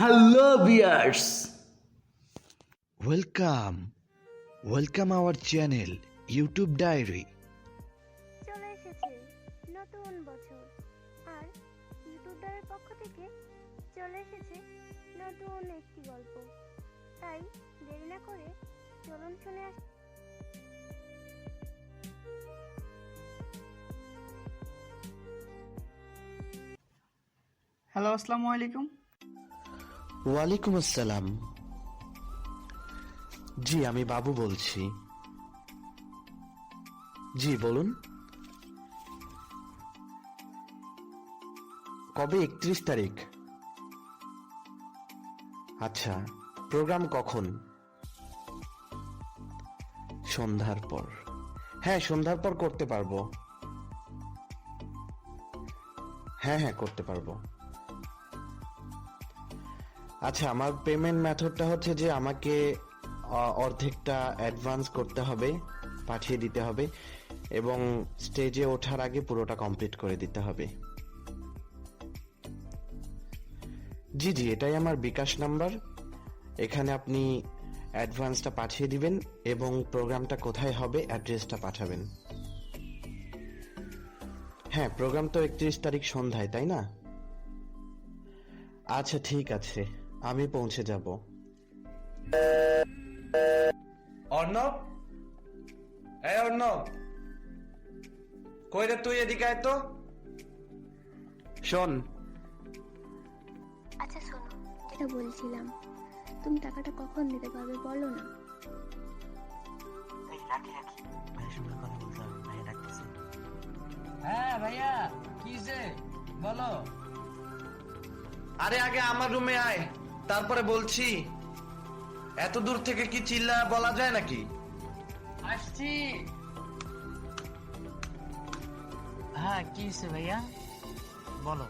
Hello viewers welcome welcome our channel YouTube diary চলে এসেছে নতুন বছর। আর ইউটিউব ইউটিউবারের পক্ষ থেকে চলে এসেছে নতুন একটি গল্প। তাই দেরি না করে চলুন শুনে আস। হ্যালো আসসালামু আলাইকুম ওয়ালাইকুম আসসালাম। জি, আমি বাবু বলছি। জি, বলুন। কবে একত্রিশ তারিখ? আচ্ছা প্রোগ্রাম কখন? সন্ধ্যার পর। হ্যাঁ সন্ধ্যার পর করতে পারব। হ্যাঁ হ্যাঁ করতে পারব। আচ্ছা আমার পেমেন্ট মেথডটা হচ্ছে যে আমাকে অর্ধেকটা অ্যাডভান্স করতে হবে, পাঠিয়ে দিতে হবে এবং স্টেজে ওঠার আগে পুরোটা কমপ্লিট করে দিতে হবে। জি জি, এটাই আমার বিকাশ নাম্বার এখানে আপনি অ্যাডভান্সটা পাঠিয়ে দিবেন এবং প্রোগ্রামটা কোথায় হবে অ্যাড্রেসটা পাঠাবেন। হ্যাঁ প্রোগ্রাম তো একত্রিশ তারিখ সন্ধ্যায়, তাই না? আচ্ছা ঠিক আছে। আমি পৌঁছে যাব। অর্ণব? এই অর্ণব। কই রে তুই এদিকে আয় তো। শোন। আচ্ছা শোনো যেটা বলছিলাম তুমি টাকাটা কখন দিতে পারবে বলো না। হ্যাঁ ভাইয়া কি যে বলো। আরে আগে আমার রুমে আয়। তারপরে বলছি এত দূর থেকে কি চিল্লা বলা যায় নাকি? আসছি। হ্যাঁ কি হয়েছে ভাইয়া? বলো।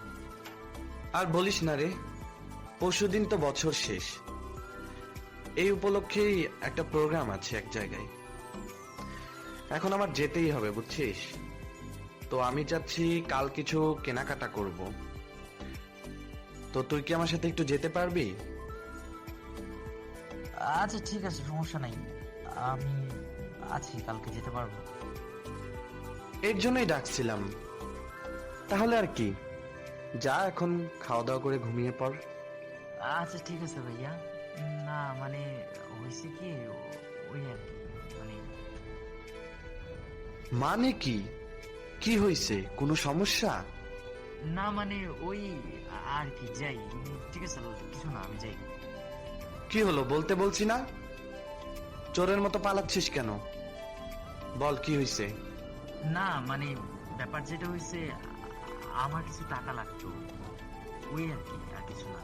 আর বলিস না রে পরশুদিন তো বছর শেষ। এই উপলক্ষেই একটা প্রোগ্রাম আছে এক জায়গায়। এখন আমার যেতেই হবে বুঝছিস? তো আমি চাচ্ছি কাল কিছু কেনাকাটা করব। তো তুই কি আমার সাথে একটু যেতে পারবি? আচ্ছা ঠিক আছে সমস্যা নাই। আমি আছি কালকে যেতে পারব। এর জন্যই ডাকছিলাম। তাহলে আর কি? যা এখন খাওয়া দাওয়া করে ঘুমিয়ে পড়। আচ্ছা ঠিক আছে ভাইয়া। না মানে হয়েছে কি ওই আর কি মানে মানে কি? কি হয়েছে? কোনো সমস্যা? না মানে ওই আর কি যাই। ঠিক আছে কিছু না আমি যাই। কি হলো বলতে বলছি না? চোরের মতো পালাচ্ছিস কেন? বল কি হয়েছে না মানে ব্যাপার যেটা হয়েছে আমার কিছু টাকা লাগতো। ওই আর কি আর কিছু না।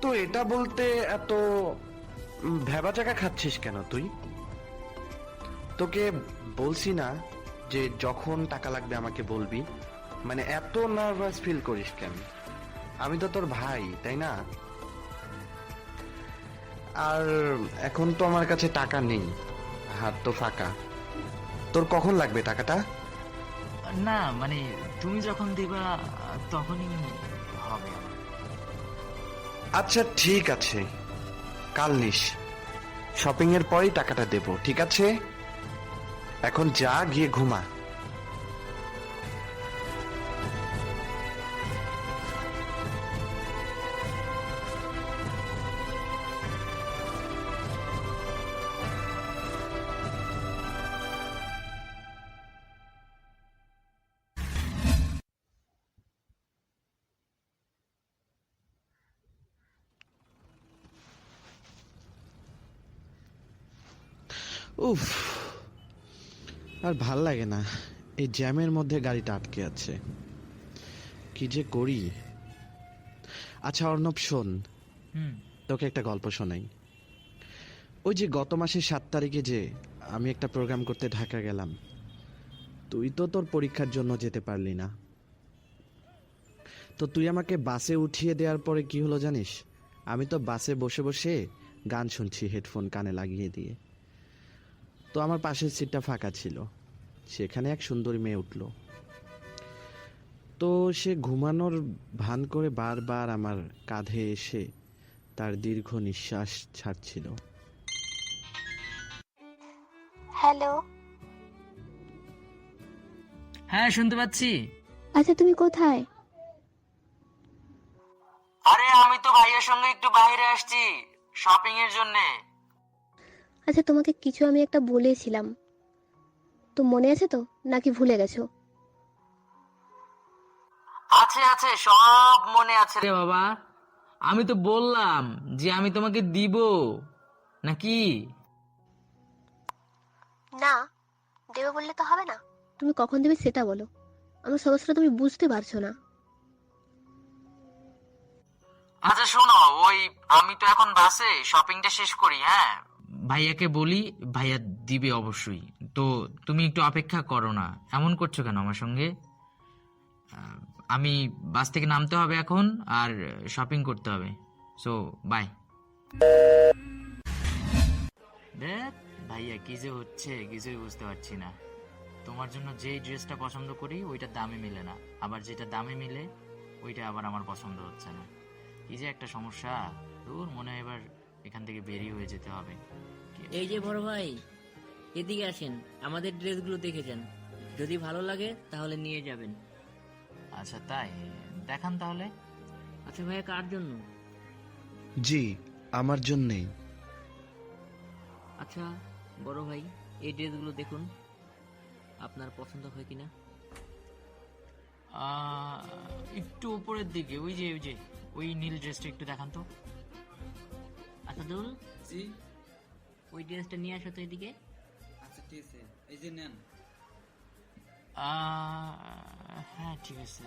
তো এটা বলতে এত ভেবা চাকা খাচ্ছিস কেন তুই? তোকে বলছি না যে যখন টাকা লাগবে আমাকে বলবি। মানে এত নার্ভাস ফিল করিস কেন? আমি তো তোর ভাই তাই না? আর এখন তো আমার কাছে টাকা নেই হাত তো ফাঁকা। তোর কখন লাগবে টাকাটা? না মানে তুমি যখন দিবা তখনই হবে আচ্ছা ঠিক আছে। কাল নিস। শপিং এর পরেই টাকাটা দেব ঠিক আছে? এখন যা গিয়ে ঘুমা। উফ আর ভালো লাগে না। এই জ্যামের মধ্যে গাড়িটা আটকে আছে। কি যে করি? আচ্ছা অর্ণব শোন। তোকে একটা গল্প শোনাই। ওই যে গত মাসের সাত তারিখে যে আমি একটা প্রোগ্রাম করতে ঢাকা গেলাম তুই তো তোর পরীক্ষার জন্য যেতে পারলি না। তো তুই আমাকে বাসে উঠিয়ে দেওয়ার পরে কি হলো জানিস? আমি তো বাসে বসে বসে গান শুনছি হেডফোন কানে লাগিয়ে দিয়ে। তো আমার পাশের সিটটা ফাঁকা ছিল। সেখানে এক সুন্দরী মেয়ে উঠল। তো সে ঘুমানোর ভান করে বারবার আমার কাঁধে এসে তার দীর্ঘ নিঃশ্বাস ছাড়ছিল। হ্যালো। হ্যাঁ শুনতে পাচ্ছি। আচ্ছা তুমি কোথায়? আরে আমি তো ভাইয়ের সঙ্গে একটু বাইরে আসছি শপিং এর জন্য। আচ্ছা তোমাকে কিছু আমি একটা বলেছিলাম। তো মনে আছে তো? নাকি ভুলে গেছো? আছে আছে সব মনে আছে রে বাবা। আমি তো বললাম যে আমি তোমাকে দিব। নাকি? না দেবে বললে তো হবে না। তুমি কখন দেবে সেটা বলো। আমার সমস্যাটা তুমি বুঝতে পারছ না। আচ্ছা শোনো ওই আমি তো এখন বাসে শপিংটা শেষ করি হ্যাঁ? ভাইয়াকে বলি, ভাইয়া দিবে অবশ্যই। তো তুমি একটু অপেক্ষা করো না। এমন করছ কেন আমার সঙ্গে? আমি বাস থেকে নামতে হবে এখন, আর শপিং করতে হবে। সো বাই দেখ, ভাইয়া কি যে হচ্ছে, কিছুই বুঝতে পারছি না। তোমার জন্য যেই ড্রেসটা পছন্দ করি ওইটা দামে মিলে না। আবার যেটা দামে মিলে, ওইটা আবার আমার পছন্দ হচ্ছে না। কি যে একটা সমস্যা। দূর, মনে হয় এবার এখান থেকে বেরিয়ে হয়ে যেতে হবে। এই যে বড় ভাই এদিকে আসেন আমাদের ড্রেসগুলো দেখে যান। যদি ভালো লাগে তাহলে নিয়ে যাবেন। আচ্ছা তাই? দেখান তাহলে। আচ্ছা ভাইয়া কার জন্য? জি আমার জন্যেই। আচ্ছা বড় ভাই এই ড্রেসগুলো দেখুন। আপনার পছন্দ হয় কিনা? একটু উপরের দিকে ওই যে ওই যে ওই নীল ড্রেসটা একটু দেখান তো। আচ্ছা দুল জি। ওই ড্রেসটা নিয়ে আসো তো এদিকে। আচ্ছা ঠিক আছে। এই যে নেন। হ্যাঁ ঠিক আছে।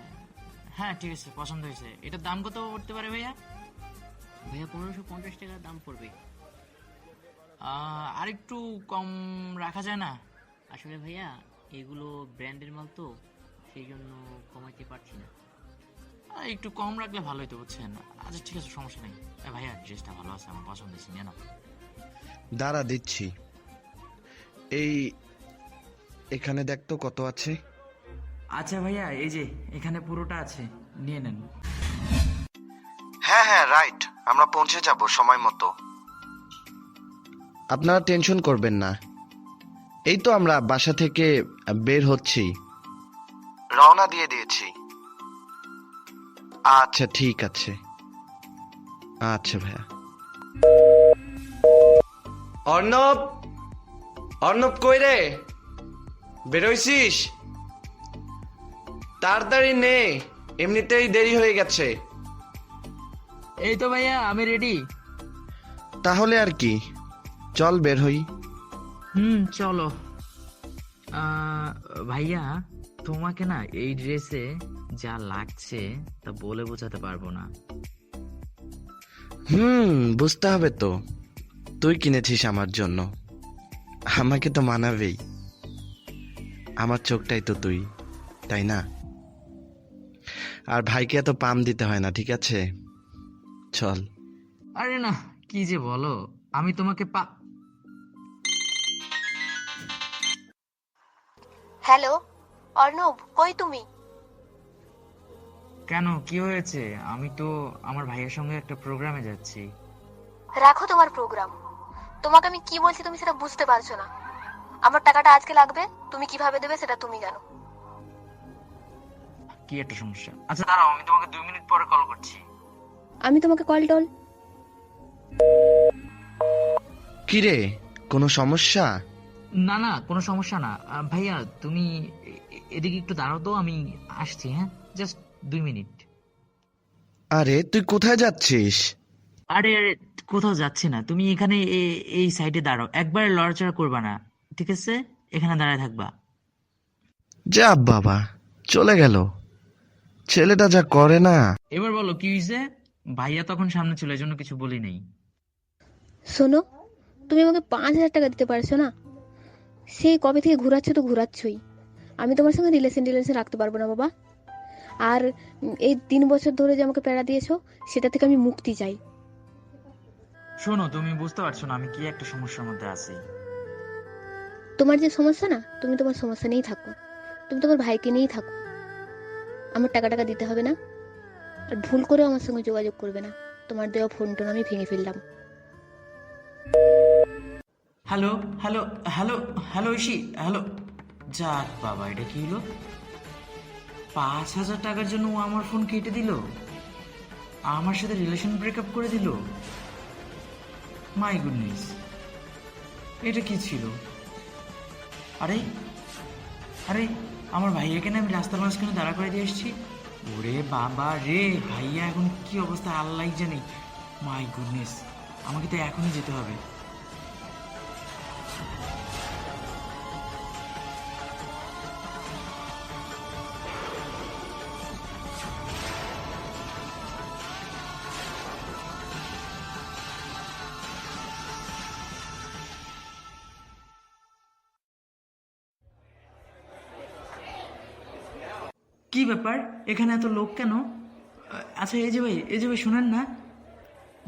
হ্যাঁ ঠিক আছে পছন্দ হয়েছে। এটার দাম কত পড়তে পারে ভাইয়া? ভাইয়া পনেরোশো পঞ্চাশ টাকা দাম পড়বে। আর একটু কম রাখা যায় না? আসলে ভাইয়া এগুলো ব্র্যান্ডের মাল তো সেই জন্য কমাইতে পারছি না। একটু কম রাখলে ভালো হতো বুঝছেন? আচ্ছা ঠিক আছে সমস্যা নেই। ভাইয়া ড্রেসটা ভালো আছে আমার পছন্দ হয়েছে নিয়ে নাও। দাঁড়া দিচ্ছি। এই এখানে দেখ তো কত আছে। আচ্ছা ভাইয়া এই যে এখানে পুরোটা আছে নিয়ে নেন। হ্যাঁ হ্যাঁ রাইট আমরা পৌঁছে যাব সময় মতো। আপনারা টেনশন করবেন না। এই তো আমরা বাসা থেকে বের হচ্ছি। রওনা দিয়ে দিয়েছি। আচ্ছা ঠিক আছে। আচ্ছা ভাইয়া। অর্ণব অর্ণব কই রে? বেরোইছিস? তাড়াতাড়ি নে এমনিতেই দেরি হয়ে গেছে। এই তো ভাইয়া আমি রেডি তাহলে আর কি চল বের হই। হুম চলো। আহ, ভাইয়া তোমাকে না এই ড্রেসে যা লাগছে তা বলে বোঝাতে পারব না। হুম বুঝতে হবে তো। তুই কিনেছিস আমার জন্য। আমাকে তো মানাবেই। আমার চোখটাই তো তুই তাই না? আর ভাইকে এত পাম দিতে হয় না ঠিক আছে? চল। আরে না কি যে বলো আমি তোমাকে পা হ্যালো অর্ণব কই তুমি? কেন কি হয়েছে? আমি তো আমার ভাইয়ের সঙ্গে একটা প্রোগ্রামে যাচ্ছি। রাখো তোমার প্রোগ্রাম। তোমাকে আমি কি বলছি তুমি সেটা বুঝতে পারছ না। আমার টাকাটা আজকে লাগবে তুমি কীভাবে দেবে সেটা তুমি জানো। কি একটা সমস্যা? আচ্ছা দাঁড়াও আমি তোমাকে দুই মিনিট পরে কল করছি। আমি তোমাকে কল টল কি রে কোনো সমস্যা? না না কোনো সমস্যা না। আহ, ভাইয়া তুমি এ- এ- এদিকে একটু দাঁড়াও তো আমি আসছি হ্যাঁ? জাস্ট দুই মিনিট। আরে তুই কোথায় যাচ্ছিস? আরে আরে কোথাও যাচ্ছি না। তুমি এখানে এ- এই সাইডে দাঁড়াও। একবারে লড়াচড়া করবা না ঠিক আছে? এখানে দাঁড়ায় থাকবা। যা বাবা চলে গেল। ছেলেটা যা করে না। এবার বলো কি হয়েছে ভাইয়া তখন সামনে ছিল এই জন্য কিছু বলি নাই। শোনো তুমি আমাকে পাঁচ হাজার টাকা দিতে পারছ না? সেই কবে থেকে ঘোরাচ্ছ তো ঘোরাচ্ছই। আমি তোমার সঙ্গে রিলেশন রিলেশন রাখতে পারব না বাবা। আর উম, এই তিন বছর ধরে যে আমাকে প্যারা দিয়েছ সেটা থেকে আমি মুক্তি চাই। শোনো তুমি বুঝতে পারছ না আমি কি একটা সমস্যার মধ্যে আছি। তোমার যে সমস্যা না তুমি তোমার সমস্যা নিয়েই থাকো। তুমি তোমার ভাইকে নিয়েই থাকো। আমার টাকা টাকা দিতে হবে না আর ভুল করে আমার সঙ্গে যোগাযোগ করবে না। তোমার দেওয়া ফোন টোন আমি ভেঙে ফেললাম। Hello hello hello hello Oishi hello. যাক বাবা এটা কি হলো? পাঁচ হাজার টাকার জন্য ও আমার ফোন কেটে দিল? আমার সাথে রিলেশন ব্রেকআপ করে দিল? মাই গুডনেস এটা কি ছিল? আরে আরে, আমার ভাইয়াকে না আমি রাস্তার মাঝখানে দাঁড়া করে দিয়ে এসেছি। ওরে বাবা রে, ভাইয়া এখন কি অবস্থা আল্লাহ জানি। মাই গুডনেস আমাকে তো এখনই যেতে হবে। ব্যাপার? এখানে এত লোক কেন? আচ্ছা এই যে ভাই এই যে ভাই শোনেন না।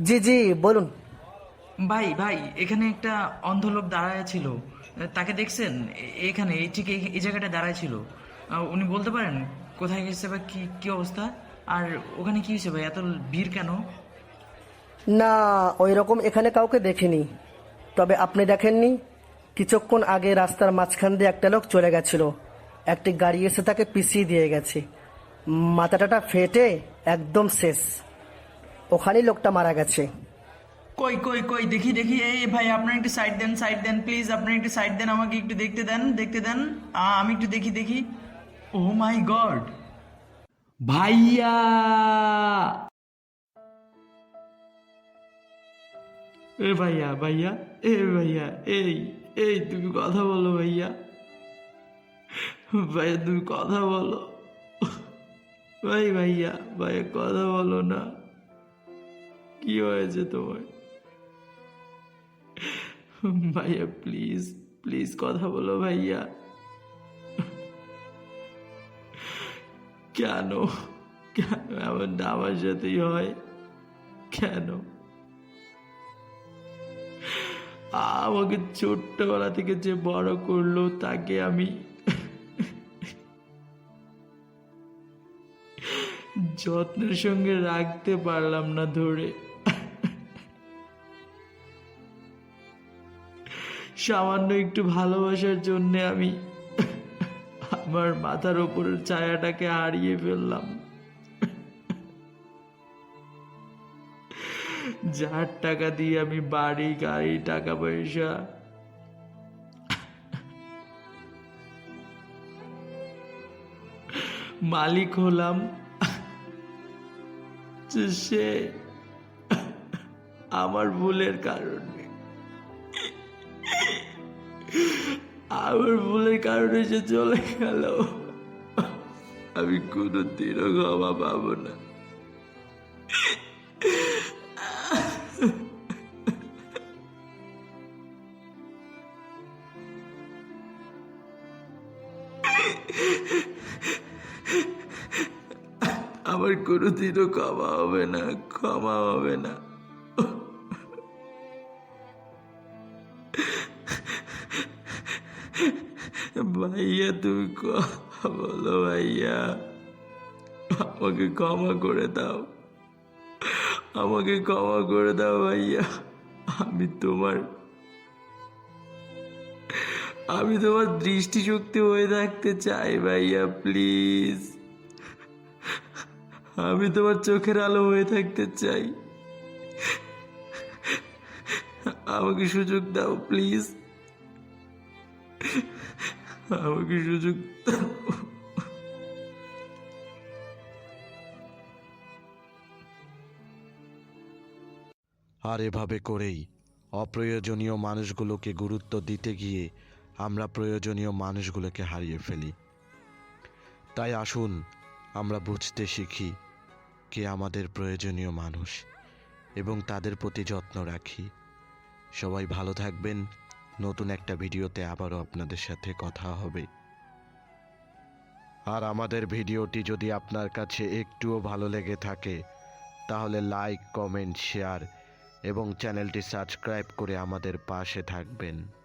জি জি বলুন। ভাই ভাই এখানে একটা অন্ধ লোক দাঁড়ায় ছিল। তাকে দেখছেন? এখানে এই ঠিক এই- এই জায়গাটা দাঁড়ায় ছিল। উনি বলতে পারেন কোথায় গেছে বা কি কি অবস্থা? আর ওখানে কি হয়েছে ভাই? এত ভিড় কেন? না ওই রকম এখানে কাউকে দেখিনি। তবে আপনি দেখেননি কিছুক্ষণ আগে রাস্তার মাঝখান দিয়ে একটা লোক চলে গেছিল। একটি গাড়ি এসে তাকে পিছিয়ে দিয়ে গেছে। মাথাটাটা ফেটে একদম শেষ। ওখানেই লোকটা মারা গেছে। কই কই কই, দেখি দেখি, এই ভাই, আপনার একটু সাইড দেন সাইড দেন প্লিজ আপনার একটু সাইড দেন, আমাকে একটু দেখতে দেন দেখতে দেন। আমি একটু দেখি দেখি। Oh my god. ভাইয়া! এ ভাইয়া ভাইয়া, এ ভাইয়া, এই এই, তুমি কথা বলো ভাইয়া। ভাইয়া, তুমি কথা বলো। ভাই, ভাইয়া ভাইয়া, কথা বলো না। কি হয়েছে তোমার? ভাইয়া প্লিজ প্লিজ কথা বলো ভাইয়া। কেন? কেন এমনটা আমার সাথেই হয়? কেন? আমাকে ছোট্টবেলা থেকে যে বড় করল, তাকে আমি যত্নের সঙ্গে রাখতে পারলাম না ধরে। সামান্য একটু ভালোবাসার জন্য আমি আমার মাথার ওপরের ছায়াটাকে হারিয়ে ফেললাম। যার টাকা দিয়ে আমি বাড়ি, গাড়ি টাকা পয়সা মালিক হলাম। যে সে আমার ভুলের কারণে। আমার ভুলের কারণে সে চলে গেল। আমি কোনো দিনও ক্ষমা পাবো না। আমার কোনোদিনও ক্ষমা হবে না, ক্ষমা হবে না। ভাইয়া, তুমি বলো ভাইয়া। আমাকে ক্ষমা করে দাও। আমাকে ক্ষমা করে দাও ভাইয়া। আমি তোমার আমি তোমার দৃষ্টিশক্তি হয়ে থাকতে চাই ভাইয়া, প্লিজ। আমি তোমার চোখের আলো হয়ে থাকতে চাই। আমাকে সুযোগ দাও, প্লিজ। আমাকে সুযোগ দাও। আর এভাবে করেই অপ্রয়োজনীয় মানুষগুলোকে গুরুত্ব দিতে গিয়ে আমরা প্রয়োজনীয় মানুষগুলোকে হারিয়ে ফেলি। তাই আসুন, আমরা বুঝতে শিখি। কে আমাদের প্রয়োজনীয় মানুষ এবং তাদের প্রতি যত্ন রাখি। সবাই ভালো থাকবেন। নতুন একটা ভিডিওতে আবারও আপনাদের সাথে কথা হবে। আর আমাদের ভিডিওটি যদি আপনার কাছে একটুও ভালো লেগে থাকে, তাহলে লাইক, কমেন্ট, শেয়ার এবং চ্যানেলটি সাবস্ক্রাইব করে আমাদের পাশে থাকবেন।